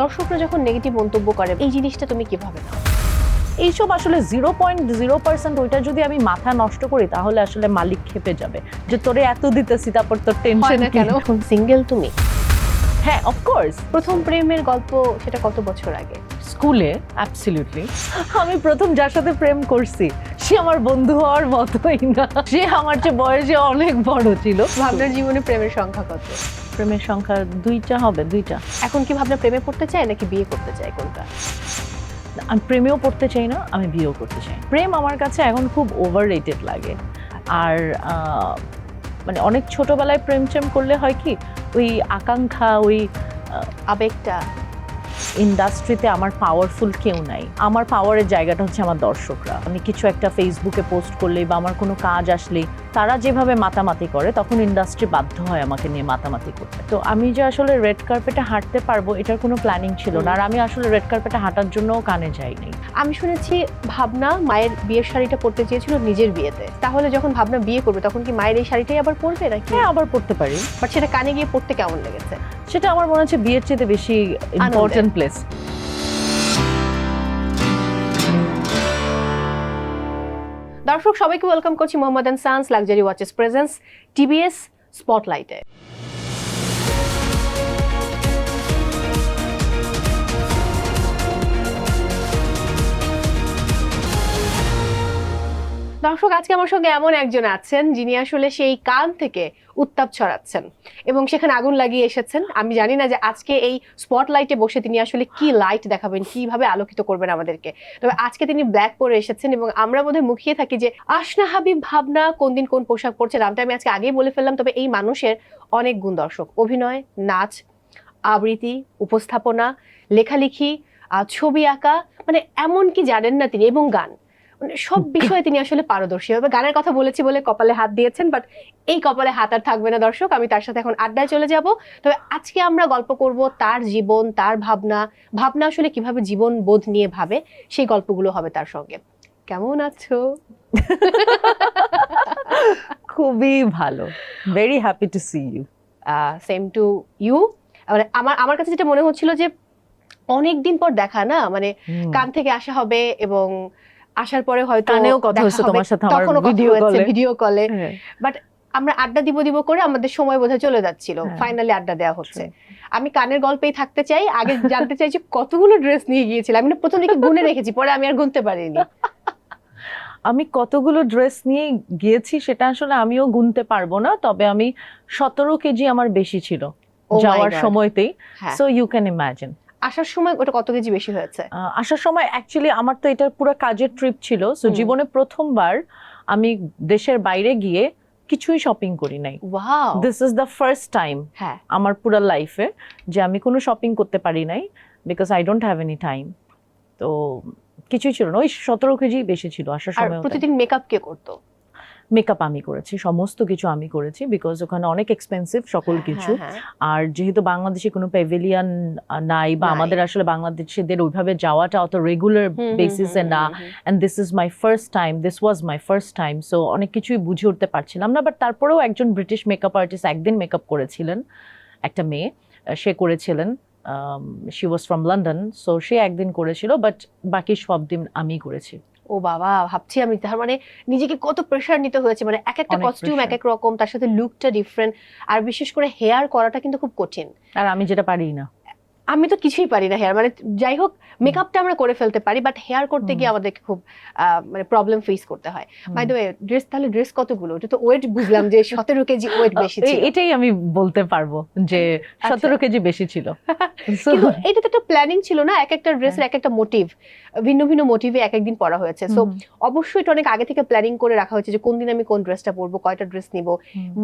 দর্শকরা যখন নেগেটিভ মন্তব্য করে এই জিনিসটা তুমি কীভাবে নাও? এইসব আসলে জিরো পয়েন্ট জিরো পার্সেন্ট ওইটা যদি আমি মাথা নষ্ট করি তাহলে আসলে মালিক খেপে যাবে। যে তোরে এত দিতেছি তারপর তোর টেনশন কেন? সিঙ্গেল তুমি। হ্যাঁ অফকোর্স প্রথম প্রেমের গল্প সেটা কত বছর আগে? স্কুলে অ্যাবসলিউটলি আমি প্রথম যার সাথে প্রেম করছি সে আমার বন্ধু হওয়ার মতোই না। সে আমার চেয়ে বয়সে অনেক বড় ছিল। ভাবনার জীবনে প্রেমের সংখ্যা কত? প্রেমের সংখ্যা দুইটা হবে দুইটা। এখন কি ভাবনা প্রেমে পড়তে চাই নাকি বিয়ে করতে চাই কোনটা? আমি প্রেমেও পড়তে চাই না আমি বিয়েও করতে চাই। প্রেম আমার কাছে এখন খুব ওভার রেটেড লাগে। আর মানে অনেক ছোটবেলায় প্রেম করলে হয় কি ওই আকাঙ্ক্ষা ওই আবেগটা। ইন্ডাস্ট্রিতে আমার পাওয়ারফুল কেউ নাই। আমার পাওয়ারের জায়গাটা হচ্ছে আমার দর্শকরা। আমি কিছু একটা ফেসবুকে পোস্ট করলে বা আমার কোনো কাজ আসলে তারা যেভাবে মাতামাতি করে তখন ইন্ডাস্ট্রি বাধ্য হয় আমাকে নিয়ে মাতামাতি করতে। তো আমি যে আসলে রেড কার্পেটে হাঁটতে পারব এটার কোনো প্ল্যানিং ছিল না। আর আমি আসলে রেড কার্পেটে হাঁটার জন্যও কানে যাইনি। আমি শুনেছি ভাবনা মায়ের বিয়ের শাড়িটা পরতে চেয়েছিল নিজের বিয়েতে। তাহলে যখন ভাবনা বিয়ে করবে তখন কি মায়ের এই শাড়িটাই আবার পরবে নাকি? হ্যাঁ আবার পড়তে পারি। বাট সেটা কানে গিয়ে পড়তে কেমন লেগেছে? সেটা আমার মনে হচ্ছে বিয়ের চেয়ে বেশি ইম্পর্টেন্ট প্লেস দর্শক সবাইকে ওয়েলকাম করছি Mohammad sons luxury watches presents TBS স্পটলাইটে দর্শক, আজকে আমার সঙ্গে এমন একজন আছেন যিনি আসলে সেই কান থেকে উত্তাপ ছড়াচ্ছেন এবং সেখানে আগুন লাগিয়ে এসেছেন। আমি জানি না যে আজকে এই স্পটলাইটে বসে তিনি আসলে কি লাইট দেখাবেন, কীভাবে আলোকিত করবেন আমাদেরকে। তবে আজকে তিনি ব্ল্যাক পরে এসেছেন এবং আমরা বোধহয় মুখিয়ে থাকি যে আশনা হাবিব ভাবনা কোন দিন কোন পোশাক পরছে। নামটা আমি আজকে আগেই বলে ফেললাম, তবে এই মানুষের অনেক গুণ দর্শক। অভিনয়, নাচ, আবৃত্তি, উপস্থাপনা, লেখালেখি ছবি আঁকা মানে এমন কি জানেন না তিনি, এবং গান। সব বিষয়ে তিনি আসলে পারদর্শী। হবে গানের কথা বলেছি বলে কপালে হাত দিয়েছেন বাট এই কপালে হাত আর থাকবে না দর্শক। আমি তার সাথে এখন আড্ডায় চলে যাব। তবে আজকে আমরা গল্প করব তার জীবন তার ভাবনা ভাবনা আসলে কীভাবে জীবন বোধ নিয়ে ভাবে সেই গল্পগুলো হবে তার সঙ্গে। কেমন আছো? খুবই ভালো। Very happy to see you same to you মানে আমার আমার কাছে যেটা মনে হচ্ছিল যে অনেকদিন পর দেখা না মানে কান থেকে আসা হবে এবং আসার পরে হয়তো কানেও কথা হবে। তোমার সাথে আমার ভিডিও কলে ভিডিও কলে বাট আমরা আড্ডা দিব দিব করে আমাদের সময় বোধহয় চলে যাচ্ছিল। হ্যাঁ। ফাইনালি আড্ডা দেওয়া হচ্ছে। আমি কানের গল্পেই থাকতে চাই আগে জানতে চাই যে কতগুলো ড্রেস নিয়ে গিয়েছিলাম আমি প্রথম দিকে গুনে রেখেছি পরে আমি আর গুনতে পারিনি। আমি কতগুলো ড্রেস নিয়ে গিয়েছি সেটা আসলে আমিও গুনতে পারব না তবে আমি সতেরো কেজি আমার বেশি ছিল Oh যাওয়ার সময়তেই। হ্যাঁ। সো ইউ ক্যান ইমাজিন আসার সময় ওটা কত কেজি বেশি হয়েছে? আসার সময় অ্যাকচুয়ালি আমার তো এটা পুরো কাজের ট্রিপ ছিল। সো জীবনে প্রথমবার আমি দেশের বাইরে গিয়ে কিছুই শপিং করি নাই। This is the first time হ্যাঁ। আমার পুরো লাইফে যে আমি কোনো শপিং করতে পারি নাই because I don't have any time তো কিছুই ছিল না। ওই সতেরো কেজি বেশি ছিল আসার সময় প্রতিদিন মেকআপ কে করতো? মেকআপ আমি করেছি সমস্ত কিছু আমি করেছি বিকজ ওখানে অনেক এক্সপেন্সিভ সকল কিছু। হ্যাঁ, হ্যাঁ। আর যেহেতু বাংলাদেশে কোনো প্যাভিলিয়ন নাই বা আমাদের আসলে বাংলাদেশিদের ওইভাবে যাওয়াটা অত রেগুলার বেসিসে না। And this is my first time this was my first time so অনেক কিছুই বুঝে উঠতে পারছিলাম না। বাট তারপরেও একজন ব্রিটিশ মেকআপ আর্টিস্ট একদিন মেকআপ করেছিলেন একটা মেয়ে সে করেছিলেন she was from London so সে একদিন করেছিল বাট বাকি সব দিন আমি করেছি। ও বাবা ভাবছি আমি তার মানে নিজেকে কত প্রেশার নিতে হয়েছে মানে এক একটা কস্টিউম এক এক রকম তার সাথে লুকটা ডিফারেন্ট আর বিশেষ করে হেয়ার করাটা কিন্তু খুব কঠিন। আর আমি যেটা পারি না। আমি তো কিছুই পারি না হেয়ার মানে যাই হোক মেকআপটা আমরা করে ফেলতে পারি বাট হেয়ার করতে গিয়ে। আমাদেরকে খুব মানে প্রবলেম ফেস করতে হয়। বাই দ্য ওয়ে ড্রেস তাহলে ড্রেস কতগুলো? এটা তো ওয়েট বুঝলাম যে সতেরো কেজি ওয়েট বেশি ছিল। এটাই আমি বলতে পারব যে আচ্ছা। সতেরো কেজি বেশি ছিল। কিন্তু এটা তো একটা প্ল্যানিং ছিল না এক একটা ড্রেসের এক একটা মোটিভ ভিন্ন ভিন্ন মোটিভে এক একদিন পরা হয়েছে। সো অবশ্যই এটা অনেক আগে থেকে প্ল্যানিং করে রাখা হয়েছে যে কোন দিন আমি কোন ড্রেসটা পরবো কয়টা ড্রেস নিব।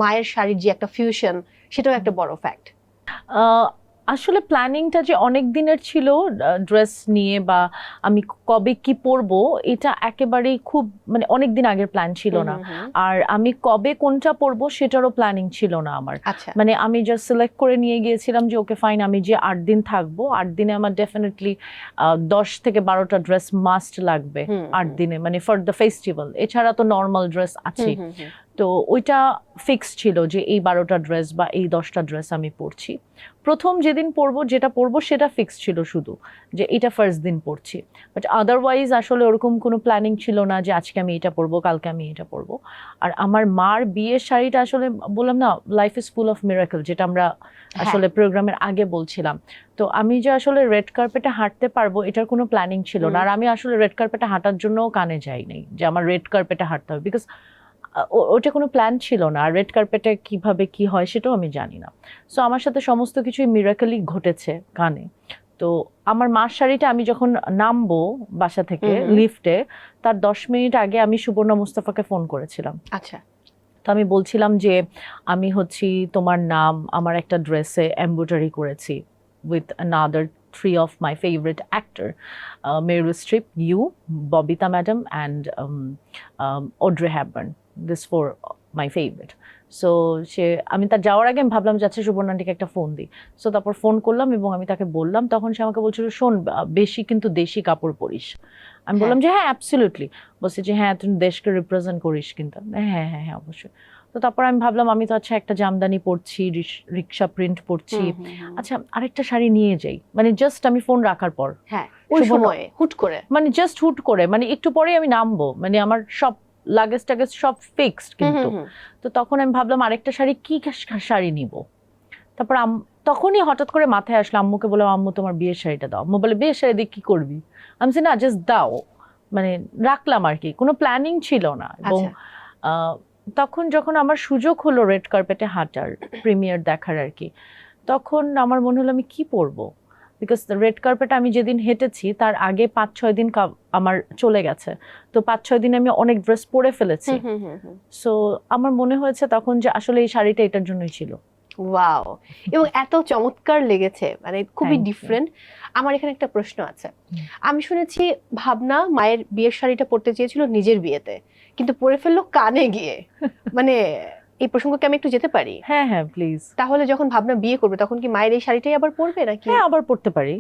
মায়ের শাড়ির যে একটা ফিউশন সেটাও একটা বড় ফ্যাক্ট আসলে প্ল্যানিংটা যে অনেক দিনের ছিল ড্রেস নিয়ে বা আমি কবে কি পরবো এটা একেবারেই খুব মানে অনেক দিন আগের প্ল্যান ছিল না। আর আমি কবে কোনটা পরবো সেটারও প্ল্যানিং ছিল না আমার। আচ্ছা। মানে আমি জাস্ট সিলেক্ট করে নিয়ে গিয়েছিলাম যে ওকে ফাইন আমি যে আট দিন থাকব আট দিনে আমার ডেফিনেটলি দশ থেকে বারোটা ড্রেস মাস্ট লাগবে আট দিনে মানে ফর দ্য ফেস্টিভ্যাল এছাড়া তো নর্মাল ড্রেস আছে। তো ওইটা ফিক্স ছিল যে এই বারোটা ড্রেস বা এই দশটা ড্রেস আমি পরছি। প্রথম যেদিন পরবো যেটা পরবো সেটা ফিক্স ছিল শুধু যে এটা ফার্স্ট দিন পরছি। বাট আদারওয়াইজ আসলে ওরকম কোনো প্ল্যানিং ছিল না যে আজকে আমি এটা পরবো কালকে আমি এটা পরবো। আর আমার মার বিয়ের শাড়িটা আসলে বললাম না life is full of miracle যেটা আমরা আসলে প্রোগ্রামের আগে বলছিলাম। তো আমি যে আসলে রেড কার্পেটে হাঁটতে পারব এটার কোনো প্ল্যানিং ছিল না। আর আমি আসলে রেড কার্পেটে হাঁটার জন্যও কানে যাইনি যে আমার রেড কার্পেটে হাঁটতে হবে। বিকজ ওটা কোনো প্ল্যান ছিল না। আর রেড কার্পেটে কীভাবে কি হয় সেটাও আমি জানি না। সো আমার সাথে সমস্ত কিছুই মিরাকলি ঘটেছে গানে। তো আমার মার শাড়িটা আমি যখন নামবো বাসা থেকে। লিফটে তার দশ মিনিট আগে আমি সুবর্ণা মুস্তাফাকে ফোন করেছিলাম। আচ্ছা। তো আমি বলছিলাম যে আমি হচ্ছি তোমার নাম আমার একটা ড্রেসে এমব্রয়ডারি করেছি with another three of my favourite actor Meryl Streep you Babita madam and Audrey Hepburn this four my favourite so সে আমি তার যাওয়ার আগে আমি ভাবলাম যাচ্ছে সুবর্ণাটিকে একটা ফোন দিই. সো তারপর ফোন করলাম এবং আমি তাকে বললাম। তখন সে আমাকে বলছিল শোন বেশি কিন্তু দেশি কাপড় পরিস। আমি হ্যাঁ। বললাম যে হ্যাঁ অ্যাবসলিউটলি বলছে যে হ্যাঁ তুই দেশকে রিপ্রেজেন্ট করিস কিন্তু। হ্যাঁ হ্যাঁ হ্যাঁ অবশ্যই। তো তারপর আমি ভাবলাম আমি তো আচ্ছা একটা জামদানি পরছি রিক্সা প্রিন্ট পরছি। আচ্ছা আরেকটা শাড়ি নিয়ে যাই। মানে জাস্ট আমি ফোন রাখার পর। হ্যাঁ ওই সময়ে হুট করে। মানে জাস্ট হুট করে। মানে একটু পরেই আমি নামবো। মানে আমার সব লাগেজ টাগেজ সব ফিক্সড কিন্তু। তো তখন আমি ভাবলাম আরেকটা শাড়ি কি শাড়ি নিব? তারপর তখনই হঠাৎ করে মাথায় আসলো আম্মুকে বললাম আম্মু তোমার বিয়ের শাড়িটা দাও। আম্মু বলে বিয়ের শাড়ি দিয়ে কি করবি? আমি না জাস্ট দাও। মানে রাখলাম আর কি কোনো প্ল্যানিং ছিল না। এবং আচ্ছা। আহ, তখন যখন আমার সুযোগ হলো রেড কার্পেটে হাঁটার প্রিমিয়ার দেখার আর কি তখন আমার মনে হলো আমি কি পরবো? বিকজ রেড কার্পেটে আমি যেদিন হেঁটেছি তার আগে পাঁচ ছয় দিন আমার চলে গেছে। তো পাঁচ ছয় দিন আমি অনেক ড্রেস পরে ফেলেছি। সো আমার মনে হয়েছে তখন যে আসলে এই শাড়িটা এটার জন্যই ছিল। ওয়াও এবং এত চমৎকার লেগেছে মানে খুবই ডিফারেন্ট আমার এখানে একটা প্রশ্ন আছে। আমি শুনেছি ভাবনা মায়ের বিয়ের শাড়িটা পরতে চেয়েছিল নিজের বিয়েতে। কিন্তু পরে ফেলল কানে গিয়ে। মানে এই প্রসঙ্গকে আমি একটু যেতে পারি? হ্যাঁ হ্যাঁ প্লিজ তাহলে যখন ভাবনা বিয়ে করবে তখন কি মায়ের এই শাড়িটাই আবার পরবে নাকি? হ্যাঁ আবার পড়তে পারি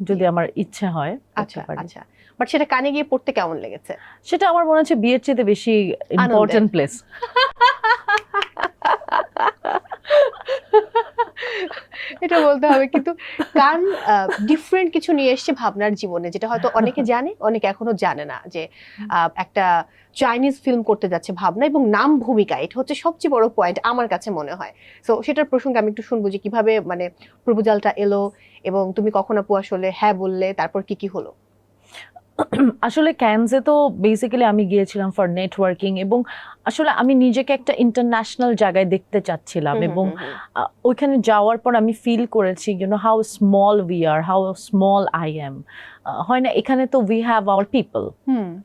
যদি আমার ইচ্ছা হয় আচ্ছা আচ্ছা। বাট সেটা কানে গিয়ে পড়তে কেমন লেগেছে? সেটা আমার মনে হচ্ছে বিয়ের চেয়ে বেশি ইম্পর্টেন্ট প্লেস এটা বলতে হবে, কিন্তু কান ডিফারেন্ট কিছু নিয়ে এসছে ভাবনার জীবনে, যেটা হয়তো অনেকে জানে, অনেকে এখনও জানে না যে একটা চাইনিজ ফিল্ম করতে যাচ্ছে ভাবনা এবং নাম ভূমিকা, এটা হচ্ছে সবচেয়ে বড় পয়েন্ট আমার কাছে মনে হয়। সো সেটার প্রসঙ্গে আমি একটু শুনব যে কীভাবে মানে প্রপোজালটা এলো এবং তুমি কখন আপু আসলে হ্যাঁ বললে, তারপর কি কি হলো? আসলে ক্যানসে তো বেসিক্যালি আমি গিয়েছিলাম ফর নেটওয়ার্কিং এবং আসলে আমি নিজেকে একটা ইন্টারন্যাশনাল জায়গায় দেখতে চাচ্ছিলাম এবং ওইখানে যাওয়ার পর আমি ফিল করেছি you know how small we are how small I am হয় না এখানে তো উই হ্যাভ আওয়ার পিপল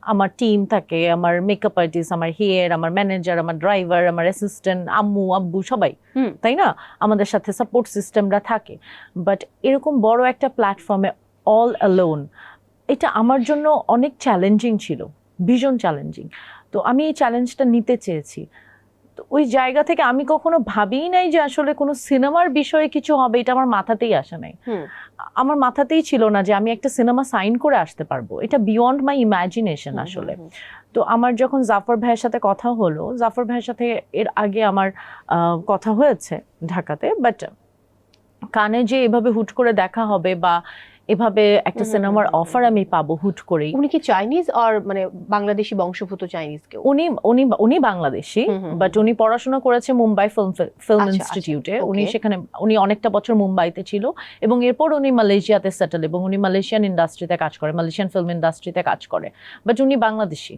আমার টিম থাকে আমার মেকআপ আর্টিস্ট আমার হেয়ার আমার ম্যানেজার আমার ড্রাইভার আমার অ্যাসিস্ট্যান্ট আম্মু আব্বু সবাই। তাই না? আমাদের সাথে সাপোর্ট সিস্টেমরা থাকে। বাট এরকম বড় একটা প্ল্যাটফর্মে অল অ্যালোন এটা আমার জন্য অনেক চ্যালেঞ্জিং ছিল ভীষণ চ্যালেঞ্জিং তো আমি এই চ্যালেঞ্জটা নিতে চেয়েছি। তো ওই জায়গা থেকে আমি কখনো ভাবিই নাই যে আসলে কোনো সিনেমার বিষয়ে কিছু হবে এটা আমার মাথাতেই আসে নাই। আমার মাথাতেই ছিল না যে আমি একটা সিনেমা সাইন করে আসতে পারব। এটা বিয়ন্ড মাই ইমাজিনেশন হুম, আসলে। তো আমার যখন জাফর ভাইয়ের সাথে কথা হলো জাফর ভাইয়ের সাথে এর আগে আমার কথা হয়েছে ঢাকাতে বাট কানে যে এভাবে হুট করে দেখা হবে বা এভাবে একটা সিনেমার অফার আমি পাবো হুট করেই। উনি কি চাইনিজ আর মানে বাংলাদেশি বংশভূত চাইনিজ কেউ? উনি উনি উনি বাংলাদেশি। বাট উনি পড়াশোনা করেছে মুম্বাই ফিল্ম ফিল্ম ইনস্টিটিউটে উনি সেখানে উনি অনেকটা বছর মুম্বাইতে ছিল এবং এরপর উনি মালয়েশিয়াতে সেটেল এবং উনি মালয়েশিয়ান ইন্ডাস্ট্রিতে কাজ করে মালয়েশিয়ান ফিল্ম ইন্ডাস্ট্রিতে কাজ করে বাট উনি বাংলাদেশি।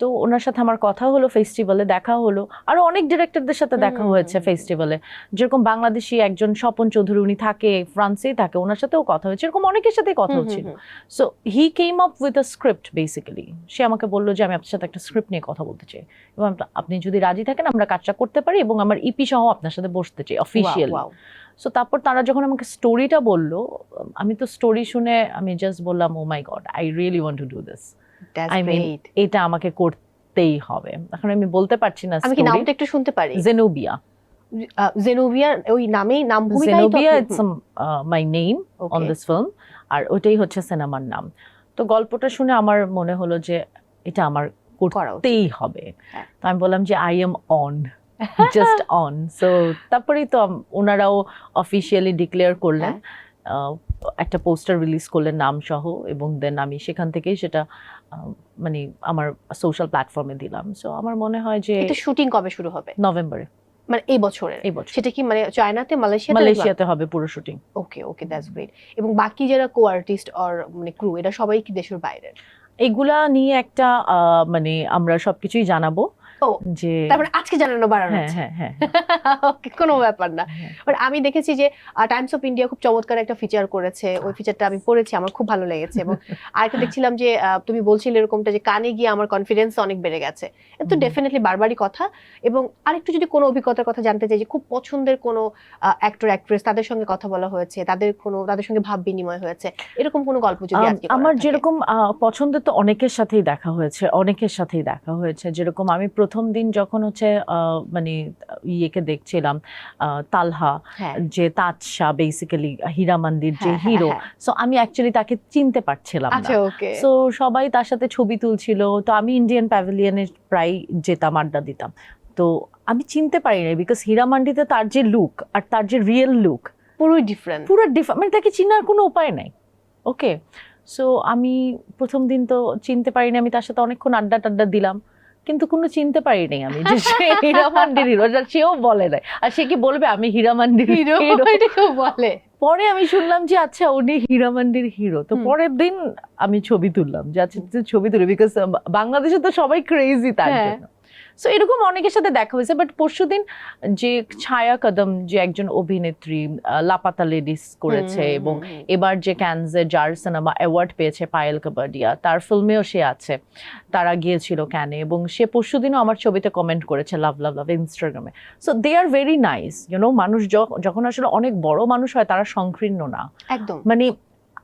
তো ওনার সাথে আমার কথা হলো ফেস্টিভ্যালে দেখা হলো। আরও অনেক ডিরেক্টরদের সাথে দেখা হয়েছে ফেস্টিভ্যালে যেরকম বাংলাদেশি একজন স্বপন চৌধুরী উনি থাকে ফ্রান্সেই থাকে ওনার সাথেও কথা হয়েছে। এরকম অনেকের সাথেই কথা হচ্ছিল। So he came up with a script basically সে আমাকে বলল যে আমি আপনার সাথে একটা স্ক্রিপ্ট নিয়ে কথা বলতে চাই। এবং আপনি যদি রাজি থাকেন আমরা কাজটা করতে পারি এবং আমার ইপি সহ আপনার সাথে বসতে চাই অফিসিয়াল. সো তারপর তারা যখন আমাকে স্টোরিটা বলল আমি তো স্টোরি শুনে আমি জাস্ট বললাম ও my god I really want to do this Mean, great. এটা আমাকে করতেই হবে। এখন আমি বলতে পারছি না আমি কি নামটা একটু শুনতে পারি? জেনোবিয়া ওই নামেই নাম ভূমিকাই Zenobia it's my name on this film আর ওইটাই হচ্ছে সিনেমার নাম। তো গল্পটা শুনে আমার মনে হলো যে এটা আমার করা করতেই হবে। হ্যাঁ। তো আমি বললাম যে I am on just on so তারপরেই তো ওনারাও অফিসিয়ালি ডিক্লেয়ার করলেন। হ্যাঁ। একটা পোস্টার রিলিজ করলেন নাম সহ এবং দেন আমি সেখান থেকেই সেটা মানে আমার সোশ্যাল প্ল্যাটফর্মে দিলাম। সো আমার মনে হয় যে এটা শুটিং কবে শুরু হবে? নভেম্বরে মানে এই বছরের? এই বছর। সেটা কি মানে চায়নাতে মালয়েশিয়াতে মালয়েশিয়াতে হবে পুরো shooting okay okay that's great এবং বাকি যারা কো আর্টিস্ট অর মানে ক্রু এটা সবাই কি দেশের বাইরের? এগুলা নিয়ে একটা আহ, মানে আমরা সবকিছুই জানাব। ও, যে তারপরে আজকে জানানো বাড়ানো হ্যাঁ। হ্যাঁ হ্যাঁ কোনো ব্যাপার না। বাট আমি দেখেছি যে টাইমস অফ ইন্ডিয়া খুব চমৎকার একটা ফিচার করেছে। ওই ফিচারটা আমি পড়েছি আমার খুব ভালো লেগেছে। এবং আরেকটা দেখছিলাম যে তুমি বলছিলে এরকমটা যে কানে গিয়ে আমার কনফিডেন্স অনেক বেড়ে গেছে। তো ডেফিনেটলি বারবারই কথা। এবং আরেকটু যদি কোনো অভিজ্ঞতার কথা জানতে চাই যে খুব পছন্দের কোনো অ্যাক্টর অ্যাক্ট্রেস তাদের সঙ্গে কথা বলা হয়েছে তাদের কোনো তাদের সঙ্গে ভাব বিনিময় হয়েছে এরকম কোনো গল্প যদি আমার যেরকম পছন্দের তো অনেকের সাথেই দেখা হয়েছে অনেকের সাথেই দেখা হয়েছে। যেরকম আমি প্রথম দিন যখন হচ্ছে মানে ইয়েকে দেখছিলাম তালহা হ্যাঁ। যে তাজশা বেসিক্যালি হীরা মন্দির যে হ্যাঁ, হ্যাঁ, হিরো। সো আমি অ্যাকচুয়ালি তাকে চিনতে পারছিলাম না। আচ্ছা সো সবাই তার সাথে ছবি তুলছিল। তো আমি ইন্ডিয়ান প্যাভিলিয়নে প্রায় যেতাম আড্ডা দিতাম। তো আমি চিনতে পারি না বিকজ হীরা মান্ডিতে তার যে লুক আর তার যে রিয়েল লুক পুরোই ডিফারেন্ট পুরো ডিফারেন্ট মানে তাকে চিনার কোনো উপায় নাই। ওকে সো আমি প্রথম দিন তো চিনতে পারিনি। আমি তার সাথে অনেকক্ষণ আড্ডা টাড্ডা দিলাম। কিন্তু কোনো চিনতে পারিনি আমি যে সে হীরা মান্ডির হিরো সেও বলে নাই। আর সে কি বলবে? আমি হীরা মান্ডির হিরো বলে। পরে আমি শুনলাম যে আচ্ছা উনি হীরামান্ডির হিরো তো পরের দিন আমি ছবি তুললাম যে আচ্ছা ছবি তুলি বিকজ বাংলাদেশে তো সবাই ক্রেজি তার হ্যাঁ। জন্য। সো এরকম অনেকের সাথে দেখা হয়েছে বাট পরশুদিন যে ছায়া কদম যে একজন অভিনেত্রী লাপাতা লেডিস করেছে এবং। এবার যে ক্যানজে জার সিনেমা অ্যাওয়ার্ড পেয়েছে পায়েল কাবাডিয়া তার ফিল্মেও সে আছে তারা গিয়েছিল ক্যানে এবং সে পরশুদিনও আমার ছবিতে কমেন্ট করেছে লাভ লাভ লাভ ইনস্টাগ্রামে so they are very nice you know মানুষ যখন আসলে অনেক বড় মানুষ হয় তারা সংকীর্ণ না। একদম। মানে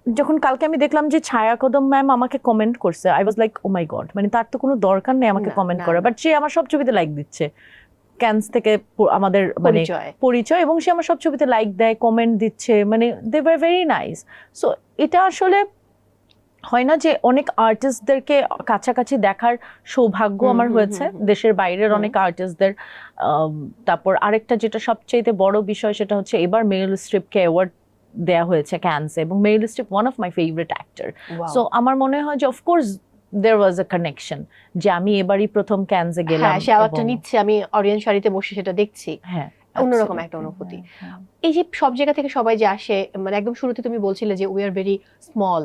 যখন কালকে আমি দেখলাম যে ছায়া কদম ম্যাম আমাকে কমেন্ট করছে I was like oh my god মানে তার তো কোনো দরকার নেই আমাকে কমেন্ট না। বাট সে আমার সব ছবিতে লাইক দিচ্ছে। ক্যান্স থেকে আমাদের মানে পরিচয়। এবং সে আমার সব ছবিতে লাইক দেয় কমেন্ট দিচ্ছে। মানে they were very nice so এটা আসলে হয় না যে অনেক আর্টিস্টদেরকে কাছাকাছি দেখার সৌভাগ্য আমার হয়েছে। দেশের বাইরের অনেক আর্টিস্টদের তারপর আরেকটা যেটা সবচেয়ে বড় বিষয় সেটা হচ্ছে এবার মেরিল স্ট্রিপকে অ্যাওয়ার্ড দেয়া হয়েছে ক্যান্সে এবং Meryl Streep one of my favourite actor. So আমার মনে হয় যে অফকোর্স দের ওয়াজ এ কানেকশন যে আমি এবারই প্রথম ক্যান্সে গেলাম হ্যাঁ সে আওয়াজটা নিচ্ছে আমি অডিয়েন্স শাড়িতে বসে সেটা দেখছি হ্যাঁ অন্যরকম একটা অনুভূতি। হ্যাঁ, হ্যাঁ। এই যে সব জায়গা থেকে সবাই যে আসে মানে একদম শুরুতে তুমি বলছিলে যে উই আর ভেরি স্মল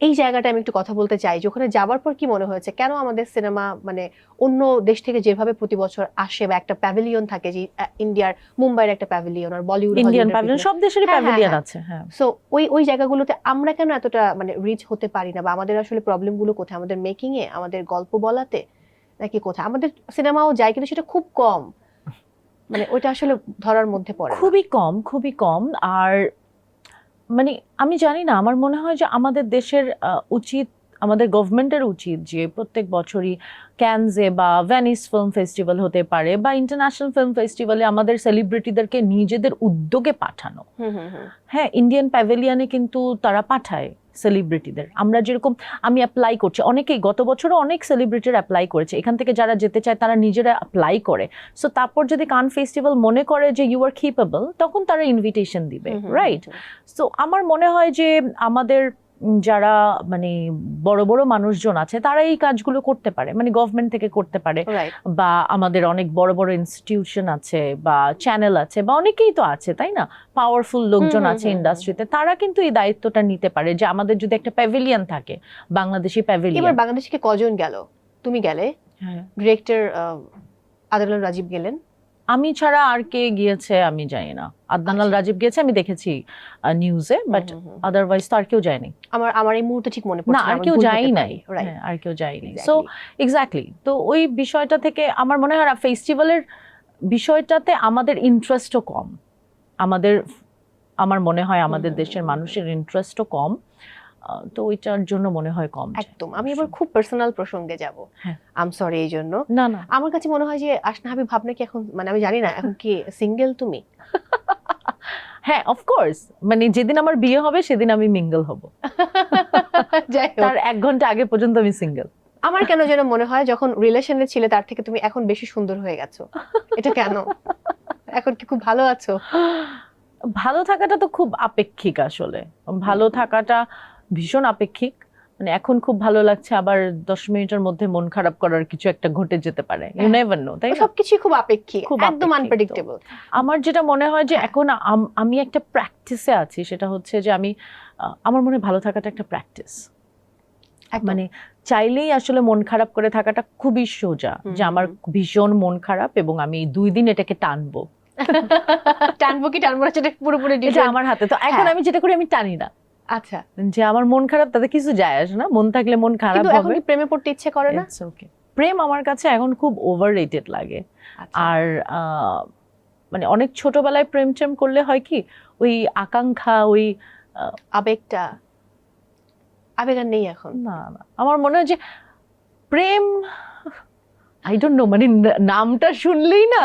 এই জায়গাটা আমি একটু কথা বলতে চাই যে ওখানে যাবার পর কি মনে হয়েছে? কেন আমাদের সিনেমা মানে অন্য দেশ থেকে যেভাবে প্রতি বছর আসে বা একটা প্যাভিলিয়ন থাকে যে ইন্ডিয়ার মুম্বাইয়ের একটা প্যাভিলিয়ন আর বলিউড ইন্ডিয়ান প্যাভিলিয়ন সব দেশেরই হ্যাঁ, হ্যাঁ, প্যাভিলিয়ন হ্যাঁ। আছে হ্যাঁ। সো ওই ওই জায়গাগুলোতে আমরা কেন এতটা মানে রিচ হতে পারি না? বা আমাদের আসলে প্রবলেমগুলো কোথায়? আমাদের মেকিং এ? আমাদের গল্প বলাতে? নাকি কোথায়? আমাদের সিনেমাও যায় কিন্তু সেটা খুব কম। মানে ওইটা আসলে ধরার মধ্যে পড়ে খুবই কম খুবই কম। আর মানে আমি জানি না আমার মনে হয় যে আমাদের দেশের উচিত আমাদের গভর্নমেন্টের উচিত যে প্রত্যেক বছরই ক্যানজে বা ভ্যানিস ফিল্ম ফেস্টিভ্যাল হতে পারে বা ইন্টারন্যাশনাল ফিল্ম ফেস্টিভ্যালে আমাদের সেলিব্রিটিদেরকে নিজেদের উদ্যোগে পাঠানো। হ্যাঁ ইন্ডিয়ান প্যাভেলিয়ানে কিন্তু তারা পাঠায়। সেলিব্রিটিদের আমরা যেরকম আমি অ্যাপ্লাই করছি অনেকেই গত বছরও অনেক সেলিব্রিটির অ্যাপ্লাই করেছে। এখান থেকে যারা যেতে চায় তারা নিজেরা অ্যাপ্লাই করে। সো তারপর যদি কান ফেস্টিভ্যাল মনে করে যে ইউ আর কেপেবল তখন তারা ইনভিটেশন দিবে রাইট সো আমার মনে হয় যে আমাদের যারা মানে বড় বড় মানুষজন আছে তারা এই কাজগুলো করতে পারে। মানে গভর্নমেন্ট থেকে করতে পারে। বা আমাদের অনেক বড় বড় ইনস্টিটিউশন আছে বা চ্যানেল আছে বা অনেকেই তো আছে তাই না? পাওয়ারফুল লোকজন আছে। ইন্ডাস্ট্রিতে তারা কিন্তু এই দায়িত্বটা নিতে পারে যে আমাদের যদি একটা প্যাভিলিয়ন থাকে বাংলাদেশি প্যাভিলিয়ন এবার বাংলাদেশকে কজন গেল? তুমি গেলে? ডিরেক্টর আদালাল রাজীব গেলেন। আমি ছাড়া আর কে গিয়েছে আমি জানি না। আদনালাল আচ্ছা। রাজীব গিয়েছে আমি দেখেছি নিউজে বাট। আদারওয়াইজ তো আর কেউ যায়নি। আমার আমার এই মুহূর্তে ঠিক মনে না আর কেউ যাই নাই। হ্যাঁ, আর কেউ যায়নি সো এক্স্যাক্টলি তো ওই বিষয়টা থেকে আমার মনে হয় ফেস্টিভ্যালের বিষয়টাতে আমাদের ইন্টারেস্টও কম। আমাদের আমার মনে হয় আমাদের দেশের মানুষের ইন্টারেস্টও কম। তো ওইটার জন্য মনে হয় কম একদম। আমি এবার খুব পার্সোনাল প্রসঙ্গে যাব। হ্যাঁ। আম সরি এই জন্য। না না। আমার কাছে মনে হয় যে আসনা হাবিব ভাবনা কি এখন মানে আমি জানি না এখন কি সিঙ্গেল তুমি? হ্যাঁ অফকোর্স মানে যেদিন আমার বিয়ে হবে সেদিন আমি মিঙ্গল হব। তার এক ঘণ্টা আগে পর্যন্ত আমি সিঙ্গেল আমার কেন যেন মনে হয় যখন রিলেশনে ছিলে তার থেকে তুমি এখন বেশি সুন্দর হয়ে গেছো। এটা কেন? এখন কি খুব ভালো আছো? ভালো থাকাটা তো খুব আপেক্ষিক আসলে। ভালো থাকাটা ভীষণ আপেক্ষিক। মানে এখন খুব ভালো লাগছে আবার দশ মিনিটের মধ্যে মন খারাপ করার কিছু একটা ঘটে যেতে পারে। ইউ। নেভার নো তাই সবকিছু খুব আপেক্ষিক খুব একদম আনপ্রেডিক্টেবল আমার যেটা মনে হয় যে হ্যাঁ। এখন আম- একটা প্র্যাকটিসে আছি সেটা হচ্ছে যে আমি আমার মনে ভালো থাকাটা একটা প্র্যাকটিস মানে চাইলেই আসলে মন খারাপ করে থাকাটা খুবই সোজা যে আমার ভীষণ মন খারাপ এবং আমি দুই দিন এটাকে টানবো। টানবো কি টানবো না সেটা পুরোপুরি এটা আমার হাতে। তো এখন হ্যাঁ। আমি যেটা করি আমি টানি না। আচ্ছা যে আমার মন খারাপ তাতে কিছু যায় আসে না মন থাকলে মন খারাপ কিন্তু এখন হবে। কি প্রেমে পড়তে ইচ্ছে করে না? Okay. প্রেম আমার কাছে এখন খুব ওভার রেটেড লাগে। আচ্ছা। আর মানে অনেক ছোটবেলায় প্রেম টেম করলে হয় কি ওই আকাঙ্ক্ষা ওই আবেগটা আবেগ আর নেই এখন। না না। আমার মনে হয় যে প্রেম আই ডোন্ট নো মানে নামটা শুনলেই না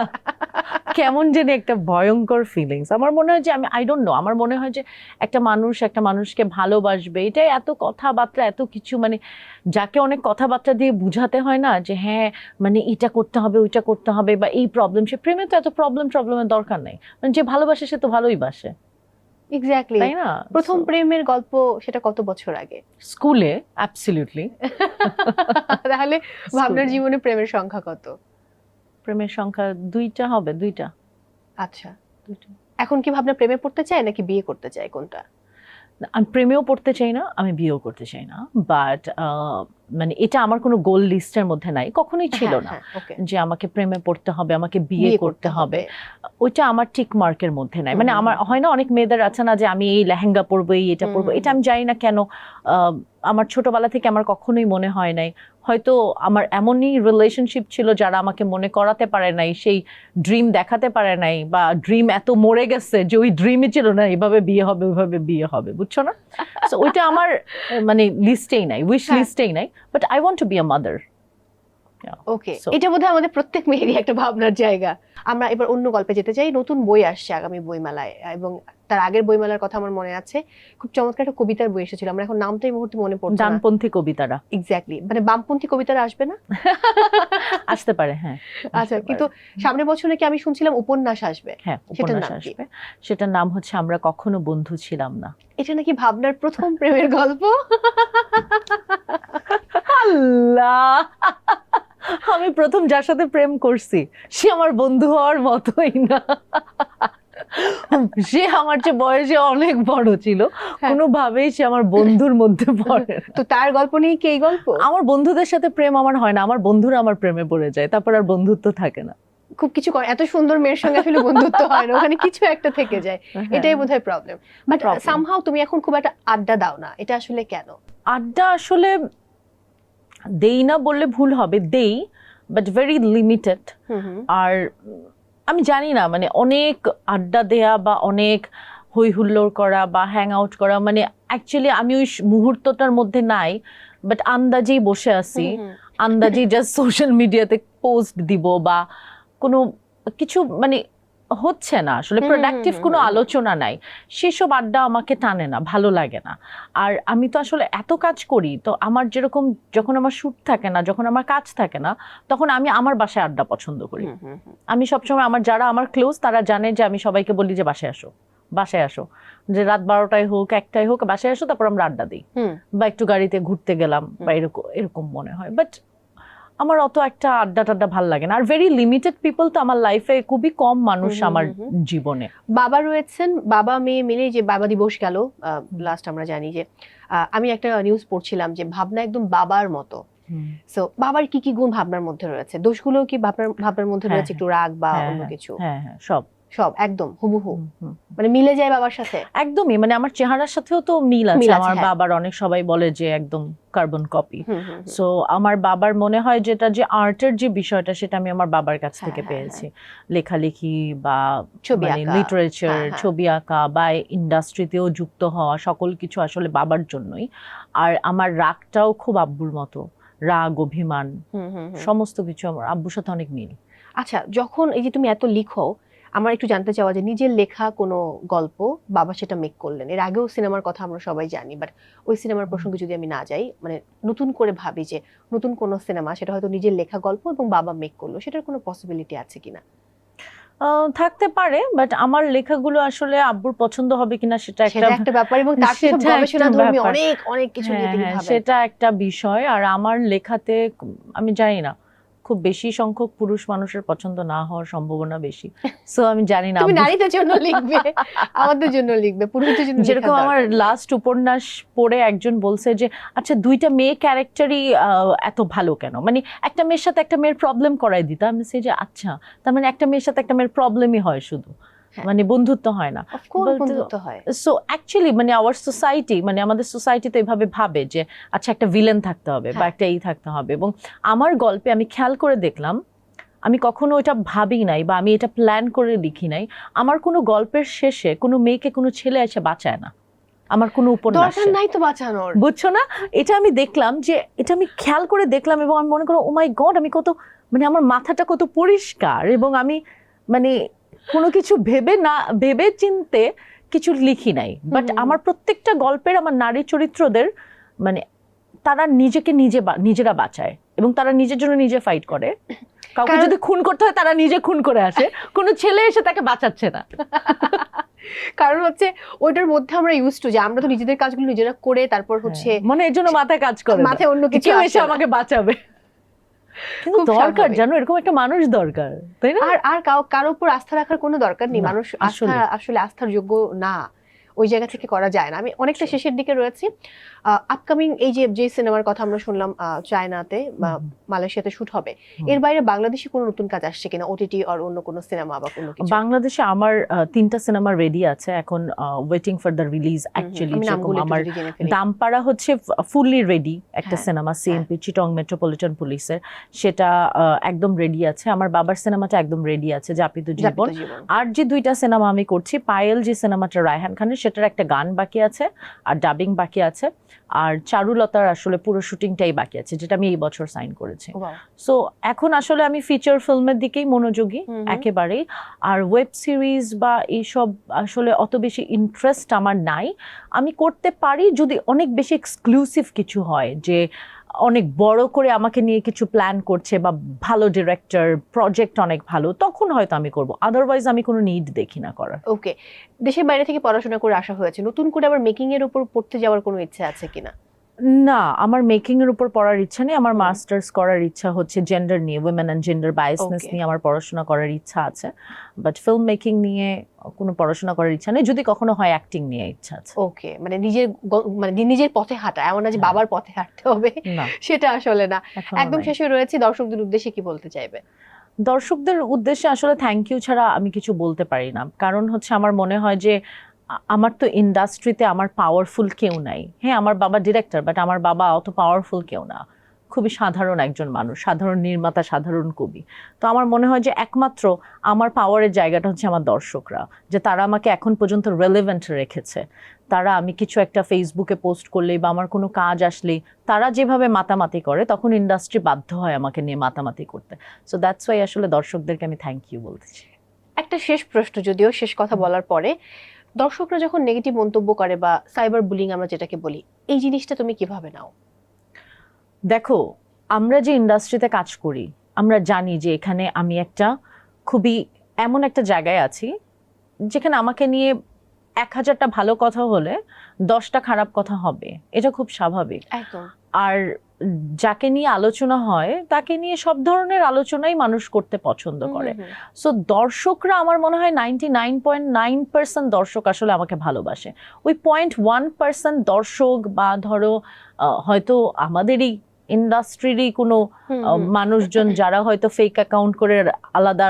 কেমন যেন একটা ভয়ঙ্কর ফিলিংস আমার মনে হয় যে আমি আই ডোন্ট নো আমার মনে হয় যে একটা মানুষ একটা মানুষকে ভালোবাসবে। এটাই এত কথাবার্তা, এত কিছু মানে যাকে অনেক কথাবার্তা দিয়ে বুঝাতে হয় না যে হ্যাঁ মানে এটা করতে হবে, ওইটা করতে হবে বা এই প্রবলেম সে প্রেমে তো এত প্রবলেম প্রবলেমের দরকার নেই। মানে যে ভালোবাসে, সে তো ভালোই বাসে। এক্স্যাক্টলি তাই না? প্রথম প্রেমের গল্প সেটা কত বছর আগে? স্কুলে অ্যাবসলিউটলি তাহলে ভাবনার জীবনে প্রেমের সংখ্যা কত? প্রেমের সংখ্যা দুইটা হবে দুইটা। আচ্ছা। দুইটা এখন কি ভাবনা প্রেমে পড়তে চায় নাকি বিয়ে করতে চায় কোনটা? আমি প্রেমেও পড়তে চাই না আমি বিয়েও করতে চাই না বাট মানে এটা আমার কোনো গোল লিস্টের মধ্যে নাই কখনোই ছিল না যে আমাকে প্রেমে পড়তে হবে আমাকে বিয়ে করতে হবে। ওইটা আমার টিক মার্কের মধ্যে নাই। মানে আমার হয় না অনেক মেয়েদের আছে না যে আমি এই লেহেঙ্গা পরবো এই এটা পরবো এটা আমি জানি না কেন। আহ, আমার ছোটবেলা থেকে আমার কখনোই মনে হয় নাই। হয়তো আমার এমনই রিলেশনশিপ ছিল যারা আমাকে মনে করাতে পারে নাই সেই ড্রিম দেখাতে পারে নাই বা ড্রিম এত মরে গেছে যে ওই ড্রিমই ছিল না এভাবে বিয়ে হবে ওইভাবে বিয়ে হবে বুঝছ না? So ওইটা আমার আহ, মানে লিস্টেই নাই উইশ হ্যাঁ। লিস্টেই নাই but I want to be a mother okay এটা বোধহয় আমাদের প্রত্যেক মেয়েরই একটা ভাবনার জায়গা। আমরা এবার অন্য গল্পে যেতে চাই নতুন বই আসছে আগামী বইমেলায় এবং তার আগের বইমেলার কথা আমার মনে আছে। খুব চমৎকার একটা কবিতার বই এসেছিল আমরা এখন নামটা এই মুহূর্তে মনে পড়ছে ডানপন্থী কবিতারা। এক্স্যাক্টলি মানে বামপন্থী কবিতারা আসবে না? আসতে পারে হ্যাঁ। আচ্ছা কিন্তু সামনের বছর নাকি আমি শুনছিলাম উপন্যাস আসবে। হ্যাঁ সেটার উপন্যাস নাম আসবে। সেটার নাম হচ্ছে আমরা কখনো বন্ধু ছিলাম না। এটা নাকি ভাবনার প্রথম প্রেমের গল্প? আল্লাহ! আমি প্রথম যার সাথে প্রেম করছি সে আমার বন্ধু হওয়ার মতোই না সে আমার চেয়ে বয়সে অনেক বড় ছিল হ্যাঁ। কোনোভাবেই সে আমার বন্ধুর মধ্যে পড়ে। তো তার গল্প নিয়ে কি এই গল্প আমার বন্ধুদের সাথে প্রেম আমার হয় না আমার বন্ধুরা আমার প্রেমে পড়ে যায় তারপর আর বন্ধুত্ব থাকে না খুব কিছু করে এত সুন্দর মেয়ের সঙ্গে আসলে বন্ধুত্ব হয় না ওখানে কিছু একটা থেকে যায় এটাই বোধহয় প্রবলেম বাট হ্যাঁ। সামহাও তুমি এখন খুব একটা আড্ডা দাও না এটা আসলে কেন আড্ডা আসলে দেই না বললে ভুল হবে দেই বাট ভেরি লিমিটেড আর আমি জানি না মানে অনেক আড্ডা দেয়া বা অনেক হই হুল্লোড় করা বা হ্যাং আউট করা মানে অ্যাকচুয়ালি আমি ওই মুহূর্তটার মধ্যে নাই বাট আন্দাজেই বসে আছি। আন্দাজেই জাস্ট সোশ্যাল মিডিয়াতে পোস্ট দিব বা কোনো কিছু মানে হচ্ছে না। আসলে প্রোডাক্টিভ কোনো আলোচনা নাই। সেসব আড্ডা আমাকে টানে না ভালো লাগে না। আর আমি তো আসলে এত কাজ করি তো আমার যেরকম যখন আমার শ্যুট থাকে না যখন আমার কাজ থাকে না তখন আমি আমার বাসায় আড্ডা পছন্দ করি। আমি সবসময় আমার যারা আমার ক্লোজ তারা জানে যে আমি সবাইকে বলি যে বাসায় আসো বাসায় আসো। যে রাত বারোটায় হোক একটাই হোক বাসায় আসো তারপর আমরা আড্ডা দিই। বা একটু গাড়িতে ঘুরতে গেলাম বা এরকম এরকম মনে হয়। বাট আমার অত একটা আড্ডা টাড্ডা ভালো লাগে না। আর ভেরি লিমিটেড পিপল তো আমার লাইফে খুবই কম মানুষ আমার জীবনে। বাবা রয়েছেন বাবা মেয়ে মিলে যে বাবা দিবস গেল লাস্ট আমরা জানি যে আহ, আমি একটা নিউজ পড়ছিলাম যে ভাবনা একদম বাবার মতো। সো বাবার কি কি গুণ ভাবনার মধ্যে রয়েছে? দোষগুলো কি ভাবনার ভাবনার মধ্যে হ্যাঁ, রয়েছে? একটু রাগ বা হ্যাঁ, অন্য হ্যাঁ, কিছু? হ্যাঁ হ্যাঁ সব। সব একদম হুবহু। মানে মিলে যায় বাবার সাথে একদমই মানে আমার চেহারার সাথেও তো মিল আছে আমার হ্যাঁ। বাবার অনেক সবাই বলে যে একদম কার্বন কপি। সো আমার বাবার মনে হয় যেটা যে আর্টের যে বিষয়টা সেটা আমি আমার বাবার কাছ হ্যাঁ, থেকে হ্যাঁ, পেয়েছি লেখালেখি বা ছবি মানে আঁকা। লিটারেচার হ্যাঁ। ছবি আঁকা বা ইন্ডাস্ট্রিতেও যুক্ত হওয়া সকল কিছু আসলে বাবার জন্যই আর আমার রাগটাও খুব আব্বুর মতো রাগ অভিমান হুম, হুম, হুম। সমস্ত কিছু আমার আব্বুর সাথে অনেক মিল আচ্ছা যখন এই যে তুমি এত লিখো আমার একটু জানতে চাওয়া যে নিজের লেখা কোনো গল্প বাবা সেটা মেক করলেন। এর আগেও সিনেমার কথা আমরা সবাই জানি বাট ওই সিনেমার প্রসঙ্গে যদি আমি না যাই মানে নতুন করে ভাবি যে নতুন কোনো সিনেমা সেটা হয়তো নিজের লেখা গল্প এবং বাবা মেক করল সেটার কোনো পসিবিলিটি আছে কিনা? থাকতে পারে বাট আমার লেখাগুলো আসলে আব্বুর পছন্দ হবে কিনা সেটা একটা একটা ব্যাপার এবং তার। অনেক অনেক কিছু নিয়ে হ্যাঁ, তিনি হ্যাঁ, ভাবেন। সেটা একটা বিষয় আর আমার লেখাতে আমি জানি না খুব বেশি সংখ্যক পুরুষ মানুষের পছন্দ না হওয়ার সম্ভাবনা বেশি। সো আমি জানি না তুমি নারীদের জন্য লিখবে আমাদের জন্য লিখবে পুরুষদের জন্য যেরকম আমার লাস্ট উপন্যাস পড়ে একজন বলছে যে আচ্ছা দুইটা মেয়ে ক্যারেক্টারই এত ভালো কেন? মানে একটা মেয়ের সাথে একটা মেয়ের প্রবলেম করাই দিতাম আমি সেই যে আচ্ছা তার মানে একটা মেয়ের সাথে একটা মেয়ের প্রবলেমই হয় শুধু। মানে বন্ধুত্ব হয় না। বন্ধুত্ব হয়। সো অ্যাকচুয়ালি মানে আওয়ার সোসাইটি মানে আমাদের সোসাইটি তো এভাবে ভাবে যে আচ্ছা একটা ভিলেন থাকতে হবে বা হ্যাঁ। একটা এই থাকতে হবে। এবং আমার গল্পে আমি খেয়াল করে দেখলাম আমি কখনো এটা ভাবি নাই বা আমি এটা প্ল্যান করে লিখি নাই। আমার কোনো গল্পের শেষে কোনো মেয়েকে কোনো ছেলে এসে বাঁচায় না। আমার কোনো উপন্যাসে দরকার নাই তো বাঁচানোর। বুঝছ না? এটা আমি দেখলাম যে এটা আমি খেয়াল করে দেখলাম এবং আমি মনে করো ও মাই গড আমি কত মানে আমার মাথাটা কত পরিষ্কার এবং আমি মানে কোনো কিছু ভেবে না ভেবে চিনতে কিছু লিখি নাই। বাট আমার প্রত্যেকটা গল্পের আমার নারী চরিত্রদের মানে তারা নিজেকে নিজে নিজেরা বাঁচায় এবং তারা নিজের জন্য নিজে ফাইট করে। কাউকে যদি খুন করতে হয় তারা নিজে খুন করে আসে। কোনো ছেলে এসে তাকে বাঁচাচ্ছে না। কারণ হচ্ছে ওইটার মধ্যে আমরা ইউজ টু যে আমরা তো নিজেদের কাজগুলো নিজেরা করে তারপর হচ্ছে হ্যাঁ, মানে এর জন্য মাথায় কাজ করে মাথায় অন্য কিছু এসে আমাকে বাঁচাবে। কিন্তু দরকার। জানো এরকম একটা মানুষ দরকার তাই না? আর আর কারও কারও উপর আস্থা রাখার কোনো দরকার নেই। মানুষ আস্থা আসলে। আসলে আস্থার যোগ্য না। ওই জায়গা থেকে করা যায় না। আমি অনেকটা শেষের দিকে রয়েছি। আপকামিং এই যে যে সিনেমার কথা আমরা শুনলাম চায়নাতে বা মালয়েশিয়াতে শুট হবে এর বাইরে বাংলাদেশে কোনো নতুন কাজ আসছে কিনা ওটিটি আর অন্য কোনো সিনেমা বা কোনো কিছু? বাংলাদেশে আমার তিনটা সিনেমা রেডি আছে এখন waiting for the release. Actually আমার। দামপাড়া হচ্ছে ফুললি রেডি একটা সিনেমা সিএমপি চিটং মেট্রোপলিটন পুলিশের সেটা একদম রেডি আছে আমার বাবার সিনেমাটা একদম রেডি আছে জাপিত জীবন। আর যে দুইটা সিনেমা আমি করছি পায়েল যে সিনেমাটা রায়হান খানের সেটার একটা গান বাকি আছে আর ডাবিং বাকি আছে। আর চারুলতার আসলে পুরো শুটিংটাই বাকি আছে যেটা আমি এই বছর সাইন করেছি। সো এখন আসলে আমি ফিচার ফিল্মের দিকেই মনোযোগী। একেবারেই। আর ওয়েব সিরিজ বা এইসব আসলে অত বেশি ইন্টারেস্ট আমার নাই। আমি করতে পারি যদি অনেক বেশি এক্সক্লুসিভ কিছু হয় যে অনেক বড় করে আমাকে নিয়ে কিছু প্ল্যান করছে বা ভালো ডিরেক্টর প্রজেক্ট অনেক ভালো, তখন হয়তো আমি করব। আদারওয়াইজ আমি কোনো নিড দেখি না করার। ওকে দেশের বাইরে থেকে পড়াশোনা করে আসা হয়েছে। নতুন করে আবার মেকিং এর উপর পড়তে যাওয়ার কোনো ইচ্ছে আছে কিনা? না আমার মেকিং এর উপর পড়ার ইচ্ছা নেই আমার মাস্টার্স করার ইচ্ছা হচ্ছে জেন্ডার নিয়ে উইমেন অ্যান্ড জেন্ডার বায়াসনেস নিয়ে আমার পড়াশোনা করার ইচ্ছা আছে বাট ফিল্ম মেকিং নিয়ে কোনো পড়াশোনা করার ইচ্ছা নেই যদি কখনো হয় অ্যাক্টিং নিয়ে ইচ্ছা আছে। ওকে মানে নিজের মানে নিজের পথে হাঁটা এমন না যে। বাবার পথে হাঁটতে হবে সেটা আসলে না। একদম শেষে রয়েছে দর্শকদের উদ্দেশ্যে কি বলতে চাইবে? দর্শকদের উদ্দেশ্যে আসলে থ্যাংক ইউ ছাড়া আমি কিছু বলতে পারি না কারণ হচ্ছে আমার মনে হয় যে আমার তো ইন্ডাস্ট্রিতে আমার পাওয়ারফুল কেউ নাই। হ্যাঁ আমার বাবা ডিরেক্টর বাট আমার বাবা অত পাওয়ারফুল কেউ না। খুবই সাধারণ একজন মানুষ সাধারণ নির্মাতা সাধারণ কবি। তো আমার মনে হয় যে একমাত্র আমার পাওয়ারের জায়গাটা হচ্ছে আমার দর্শকরা যে তারা আমাকে এখন পর্যন্ত রেলেভেন্ট রেখেছে। তারা আমি কিছু একটা ফেসবুকে পোস্ট করলেই বা আমার কোনো কাজ আসলেই তারা যেভাবে মাতামাতি করে তখন ইন্ডাস্ট্রি বাধ্য হয় আমাকে নিয়ে মাতামাতি করতে। সো দ্যাটস ওয়াই আসলে দর্শকদেরকে আমি থ্যাংক ইউ বলতেছি একটা শেষ প্রশ্ন যদিও শেষ কথা বলার পরে দর্শকরা যখন নেগেটিভ মন্তব্য করে বা সাইবার বুলিং আমরা যেটাকে বলি এই জিনিসটা তুমি কীভাবে নাও? দেখো আমরা যে ইন্ডাস্ট্রিতে কাজ করি আমরা জানি যে এখানে আমি একটা খুবই এমন একটা জায়গায় আছি যেখানে আমাকে নিয়ে এক হাজারটা ভালো কথা হলে দশটা খারাপ কথা হবে। এটা খুব স্বাভাবিক। আর যাকে নিয়ে আলোচনা হয় তাকে নিয়ে সব ধরনের আলোচনাই মানুষ করতে পছন্দ করে। সো দর্শকরা আমার মনে হয় ninety nine point nine percent দর্শক আসলে আমাকে ভালোবাসে ওই পয়েন্ট ওয়ান পার্সেন্ট দর্শক বা ধরো হয়তো আমাদেরই ইন্ডাস্ট্রিরই কোনো। মানুষজন যারা হয়তো ফেক অ্যাকাউন্ট করে আলাদা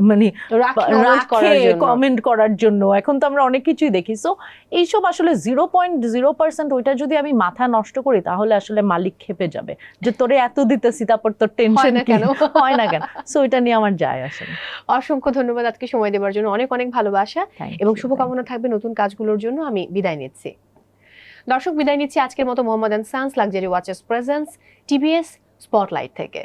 মানে কমেন্ট করার জন্য। এখন তো আমরা অনেক কিছুই দেখি। সো এইসব আসলে জিরো পয়েন্ট জিরো পার্সেন্ট ওইটা যদি আমি মাথা নষ্ট করি তাহলে আসলে মালিক খেপে যাবে। যে তোরে এত দিতেছি তারপর তোর টেনশন কেন? হয় না কেন? সো এটা নিয়ে আমার যায় আসে অসংখ্য ধন্যবাদ আজকে সময় দেওয়ার জন্য। অনেক অনেক ভালোবাসা। এবং শুভকামনা থাকবে নতুন কাজগুলোর জন্য। আমি বিদায় নিচ্ছি। দর্শক বিদায় নিচ্ছি আজকের মতো Mohammad sons luxury watches presents TVS spotlight থেকে।